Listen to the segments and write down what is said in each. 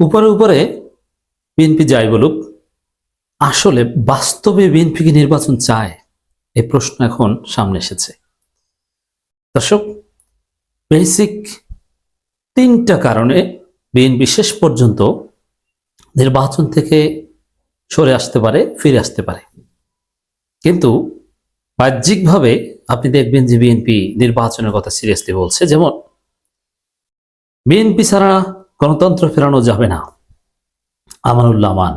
উপরে উপরে বিএনপি যাই বলুক, আসলে বাস্তবে বিএনপি কি নির্বাচন চায়? এই প্রশ্ন এখন সামনে এসেছে। দর্শক বেসিক তিনটা কারণে বিএনপি শেষ পর্যন্ত নির্বাচন থেকে সরে আসতে পারে, ফিরে আসতে পারে। কিন্তু বাহ্যিকভাবে আপনি দেখবেন যে বিএনপি নির্বাচনের কথা সিরিয়াসলি বলছে। যেমন, বিএনপি ছাড়া গণতন্ত্র ফেরানো যাবে না। আমানুল্লাহ মান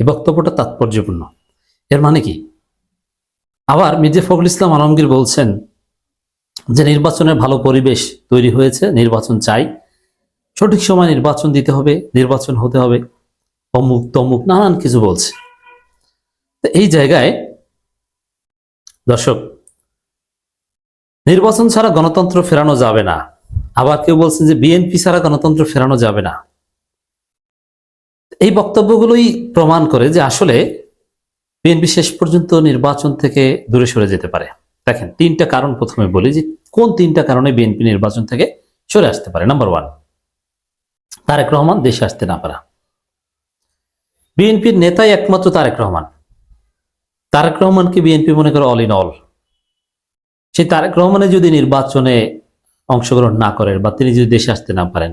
এই বক্তব্যটা তাৎপর্যপূর্ণ। এর মানে কি? আবার মির্জা ফখরুল ইসলাম আলমগীর বলছেন যে নির্বাচনের ভালো পরিবেশ তৈরি হয়েছে, নির্বাচন চাই। সঠিক সময় নির্বাচন দিতে হবে, নির্বাচন হতে হবে। অমুক তমুক নানান কিছু বলছে। এই জায়গায় দর্শক, নির্বাচন ছাড়া গণতন্ত্র ফেরানো যাবে না। আবার কেউ বলছেন যে বিএনপি ছাড়া গণতন্ত্র ফেরানো যাবে না। এই বক্তব্যগুলোই প্রমাণ করে যে আসলে বিএনপি শেষ পর্যন্ত নির্বাচন থেকে দূরে সরে যেতে পারে। দেখেন, তিনটা কারণ প্রথমে বলি যে কোন তিনটা কারণে বিএনপি নির্বাচন থেকে সরে আসতে পারে। নাম্বার ওয়ান তারেক রহমান দেশে আসতে না পারা। বিএনপির নেতাই একমাত্র তারেক রহমান। তারেক রহমানকে বিএনপি মনে করে অল ইন অল সেই তারেক রহমানে যদি নির্বাচনে অংশগ্রহণ না করেন বা তিনি যদি দেশে আসতে না পারেন।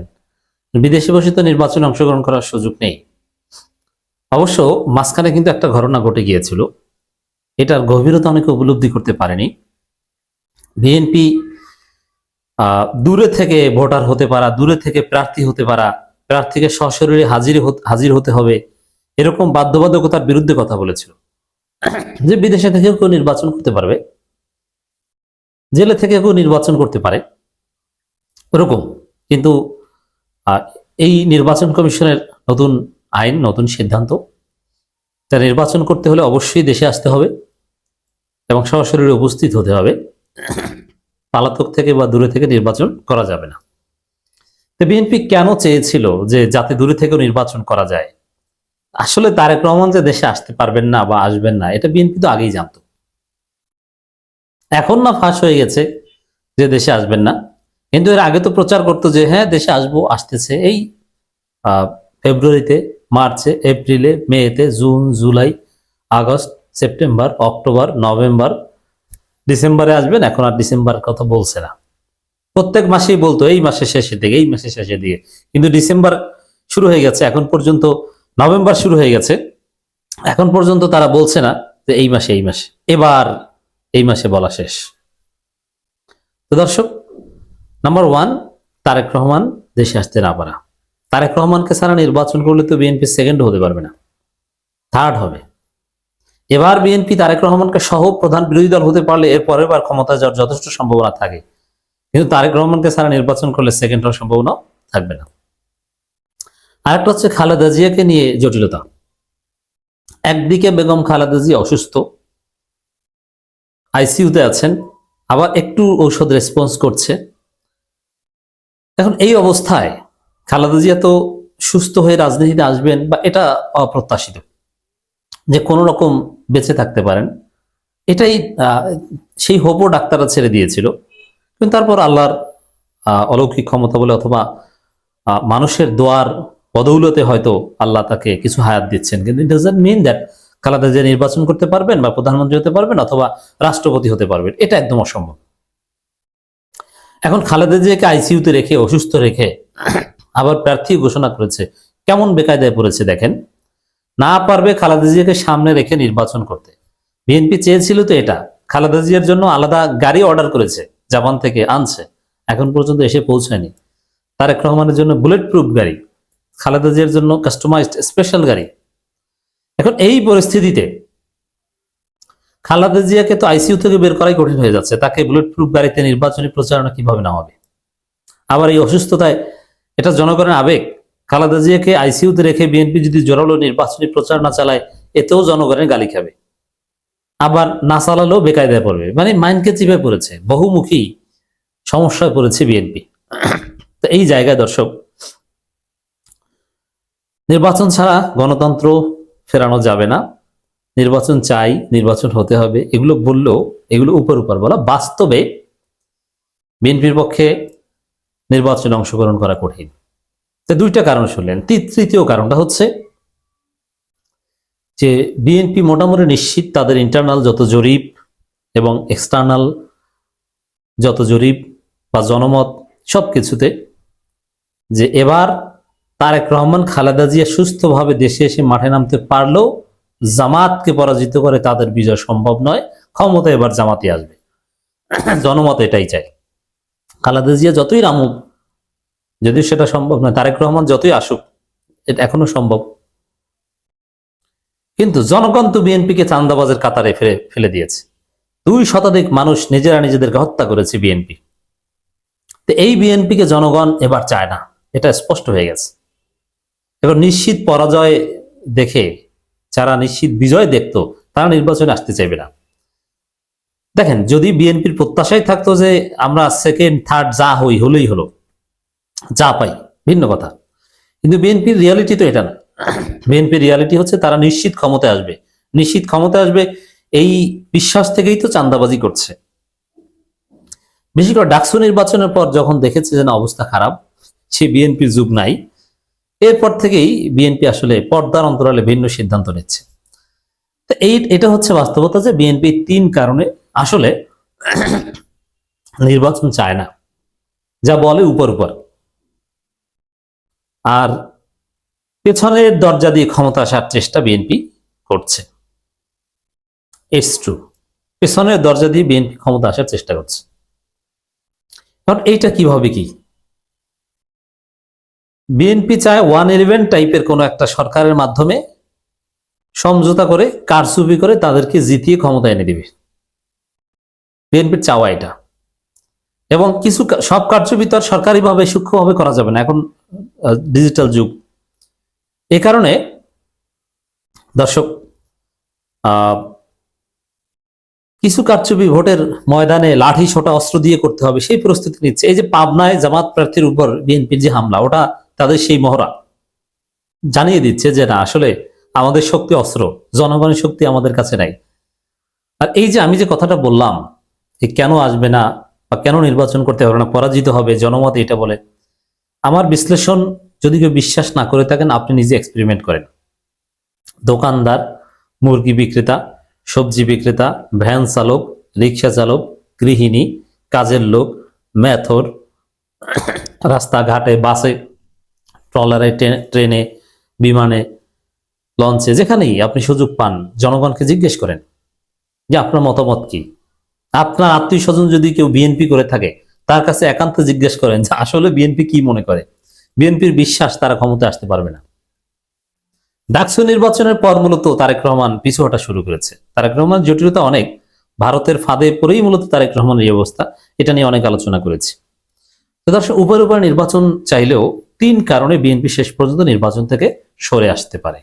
বিদেশে বসে তো নির্বাচনে অংশগ্রহণ করার সুযোগ নেই। অবশ্য মাঝখানে কিন্তু একটা ঘটনা ঘটে গিয়েছিল। এটার গভীরতা অনেকে উপলব্ধি করতে পারেনি। বিএনপি দূরে থেকে ভোটার হতে পারা, দূরে থেকে প্রার্থী হতে পারা, প্রার্থীকে সশরীরে হাজির হাজির হতে হবে, এরকম বাধ্যবাধকতার বিরুদ্ধে কথা বলেছিল। যে বিদেশে থেকেও কেউ নির্বাচন করতে পারবে, জেলে থেকে কেউ নির্বাচন করতে পারে ওরকম। কিন্তু এই নির্বাচন কমিশনের নতুন আইন, নতুন সিদ্ধান্ত, তা নির্বাচন করতে হলে অবশ্যই দেশে আসতে হবে এবং সরাসরি উপস্থিত হতে হবে। পালাতক থেকে বা দূরে থেকে নির্বাচন করা যাবে না। তো বিএনপি কেন চেয়েছিল যে যাতে দূরে থেকেও নির্বাচন করা যায়? আসলে তারেক রহমান যে দেশে আসতে পারবেন না বা আসবেন না, এটা বিএনপি তো আগেই জানতো। এখন না ফাঁস হয়ে গেছে যে দেশে আসবেন না। কিন্তু এর আগে তো প্রচার করতো যে হ্যাঁ দেশে আসব, আসতেছে। এই ফেব্রুয়ারিতে, মার্চে, এপ্রিলে, মেতে, June, July, August, September, October, November, ডিসেম্বরে আসবেন। এখন আর ডিসেম্বর কথা বলছে না। প্রত্যেক মাসেই বলতো, এই মাসের শেষের দিকে, এই মাসের শেষের দিকে। কিন্তু ডিসেম্বর শুরু হয়ে গেছে। এখন পর্যন্ত নভেম্বর শুরু হয়ে গেছে। এখন পর্যন্ত তারা বলছে না যে, এই মাসে এই মাসে। এবার এই মাসে বলা শেষ। তো দর্শক নাম্বার ওয়ান তারেক রহমান দেশে আসতে না পারা। তারেক রহমানকে ছাড়া নির্বাচন করলে তো বিএনপি সেকেন্ড হতে পারবে না। থার্ড হবে। এবার বিএনপি তারেক রহমানকে সহ প্রধান বিরোধী দল হতে পারলে এর পরের বার ক্ষমতা যাওয়ার যথেষ্ট সম্ভাবনা থাকে। কিন্তু তারেক রহমানকে ছাড়া নির্বাচন করলে সেকেন্ড হওয়ার সম্ভাবনা থাকবে না। আরেকটা হচ্ছে খালেদা জিয়াকে নিয়ে জটিলতা। একদিকে বেগম খালেদা জিয়া অসুস্থ। আইসিইউতে আছেন। আবার একটু ঔষধ রেসপন্স করছে। এখন এই অবস্থায় খালেদা জিয়া তো সুস্থ হয়ে রাজনীতিতে আসবেন বা এটা অপ্রত্যাশিত, যে কোনো রকম বেঁচে থাকতে পারেন। এটাই সেই হোপও ডাক্তাররা ছেড়ে দিয়েছিল। কিন্তু তারপর আল্লাহর অলৌকিক ক্ষমতা বলে অথবা মানুষের দোয়ার বদৌলতে হয়তো আল্লাহ তাকে কিছু হায়াত দিচ্ছেন। কিন্তু it doesn't mean that Khaleda Zia নির্বাচন করতে পারবেন বা প্রধানমন্ত্রী হতে পারবেন অথবা রাষ্ট্রপতি হতে পারবেন। এটা একদম অসম্ভব। এখন খালেদা জিয়াকে আইসিইউতে রেখে, অসুস্থ রেখে আবার প্রার্থী ঘোষণা করেছে। কেমন বেকায়দায় পড়েছে দেখেন? না পারবে খালেদা জিয়াকে সামনে রেখে নির্বাচন করতে। বিএনপি চেয়েছিল তো এটা। খালেদা জিয়ার জন্য আলাদা গাড়ি অর্ডার করেছে, জাপান থেকে আনছে। এখন পর্যন্ত এসে পৌঁছায়নি। তারেক রহমানের জন্য বুলেট প্রুফ গাড়ি। খালেদা জিয়ার জন্য কাস্টমাইজড স্পেশাল গাড়ি। এখন এই পরিস্থিতিতে খালেদা জিয়াকে তো আইসিইউ থেকে বের করাই কঠিন হয়ে যাচ্ছে। তাকে বুলেট প্রুফ গাড়িতে নির্বাচনী প্রচারণা কীভাবে না হবে? আবার এই অসুস্থতায় এটা জনগণের আবেগ। খালেদা জিয়াকে আইসিইউতে রেখে বিএনপি যদি জোরালো নির্বাচনী প্রচারণা চালায়, এতেও জনগণের গালি খাবে। আবার না চালালেও বেকায়দায় পড়বে। মানে মাইন্ডকে চিপে পড়েছে, বহুমুখী সমস্যায় পড়েছে বিএনপি। তো এই জায়গায় দর্শক, নির্বাচন ছাড়া গণতন্ত্র ফেরানো যাবে না। নির্বাচন চাই, নির্বাচন হতে হবে, এগুলো বললেও এগুলো উপর উপর বলা বাস্তবে বিএনপির পক্ষে নির্বাচনে অংশগ্রহণ করা কঠিন। তো দুইটা কারণ শুনলেন। তৃতীয় কারণটা হচ্ছে যে বিএনপি মোটামুটি নিশ্চিত তাদের ইন্টারনাল যত জরিপ এবং এক্সটার্নাল যত জরিপ বা জনমত সব কিছুতে যে এবার তারেক রহমান, খালেদা জিয়া সুস্থভাবে দেশে এসে মাঠে নামতে পারলেও জামাতকে পরাজিত করে তাদের বিজয় সম্ভব নয়। ক্ষমতা এবার জামাতে আসবে। জনমত এটাই চাই। খালেদা জিয়া যতই রামুক, যদি সেটা সম্ভব নয়, তারেক রহমান যতই আসুক, এটা এখনও সম্ভব। কিন্তু জনগণ তো বিএনপিকে চান্দাবাজের কাতারে ফেলে ফেলে দিয়েছে। দুই শতাধিক মানুষ নিজেরা নিজেদেরকে হত্যা করেছে বিএনপি। তো এই বিএনপিকে জনগণ এবার চায় না। এটা স্পষ্ট হয়ে গেছে। এবার নিশ্চিত পরাজয় দেখে যারা নিশ্চিত বিজয় দেখতো, তারা নির্বাচনে আসতে চাইবে না। দেখেন, যদি বিএনপির প্রত্যাশাই থাকতো যে আমরা সেকেন্ড থার্ড যা হই, হলেই হলো, যা পাই, ভিন্ন কথা। কিন্তু বিএনপির রিয়ালিটি তো এটা না। বিএনপির রিয়ালিটি হচ্ছে তারা নিশ্চিত ক্ষমতায় আসবে। নিশ্চিত ক্ষমতায় আসবে এই বিশ্বাস থেকেই তো চান্দাবাজি করছে। বেশি করে ডাকসু নির্বাচনের পর যখন দেখেছে যে না, অবস্থা খারাপ, সে বিএনপির যুগ নাই। এরপর থেকেই বিএনপি আসলে পর্দার অন্তরালে ভিন্ন সিদ্ধান্ত নিচ্ছে। তো এই, এটা হচ্ছে বাস্তবতা যে বিএনপি তিন কারণে আসলে নির্বাচন চায় না। যা বলে উপর উপর। আর পেছনের দরজা দিয়ে ক্ষমতা আসার চেষ্টা বিএনপি করছে। ইটস ট্রু পেছনের দরজা দিয়ে বিএনপি ক্ষমতা আসার চেষ্টা করছে। এখন এইটা কীভাবে কি? বিএনপি চায় ওয়ান ইলেভেন টাইপের কোনো একটা সরকারের মাধ্যমে সমঝোতা করে, কারচুপি করে তাদেরকে জিতিয়ে ক্ষমতা এনে দিবে। বিএনপির চাওয়া এটা। এবং কিছু সব কারচুপি তো আর সরকারিভাবে সূক্ষ্মভাবে করা যাবে না, এখন ডিজিটাল যুগ। এ কারণে দর্শক কিছু কারচুপি ভোটের ময়দানে লাঠি, ছোটা, অস্ত্র দিয়ে করতে হবে, সেই প্রস্তুতি নিচ্ছে। এই যে পাবনায় জামাত প্রার্থীর উপর বিএনপির যে হামলা, ওটা তাদের সেই মহড়া। জানিয়ে দিচ্ছে যে, না, আসলে আমাদের শক্তি অস্ত্র, জনগণের শক্তি আমাদের কাছে নাই। আর এই যে আমি যে কথাটা বললাম, যে কেন আসবে না বা কেন নির্বাচন করতে পারবে না, পরাজিত হবে, জনমত এটা বলে, আমার বিশ্লেষণ যদি কেউ বিশ্বাস না করে থাকেন, আপনি নিজে এক্সপেরিমেন্ট করেন। দোকানদার, মুরগি বিক্রেতা, সবজি বিক্রেতা, ভ্যান চালক, রিক্সা চালক, গৃহিণী, কাজের লোক ম্যাথর রাস্তাঘাটে, বাসে ট্রলারে ট্রেনে, বিমানে, লঞ্চে, যেখানেই আপনি সুযোগ পান, জনগণকে জিজ্ঞেস করেন যে আপনার মতামত কি? আপনার আত্মীয় স্বজন যদি কেউ বিএনপি করে থাকে, তার কাছে একান্ত জিজ্ঞেস করেন যে আসলে বিএনপি কি মনে করে? বিএনপির বিশ্বাস তারা ক্ষমতা আসতে পারবে না। ডাকসু নির্বাচনের পর মূলত তারেক রহমান পিছু হটা শুরু করেছে। তারেক রহমান জটিলতা অনেক। ভারতের ফাঁদে পড়েই মূলত তারেক রহমানের এই অবস্থা। এটা নিয়ে অনেক আলোচনা করেছি। দর্শক, উপর উপর নির্বাচন চাইলেও তিন কারণে বিএনপি শেষ পর্যন্ত নির্বাচন থেকে সরে আসতে পারে।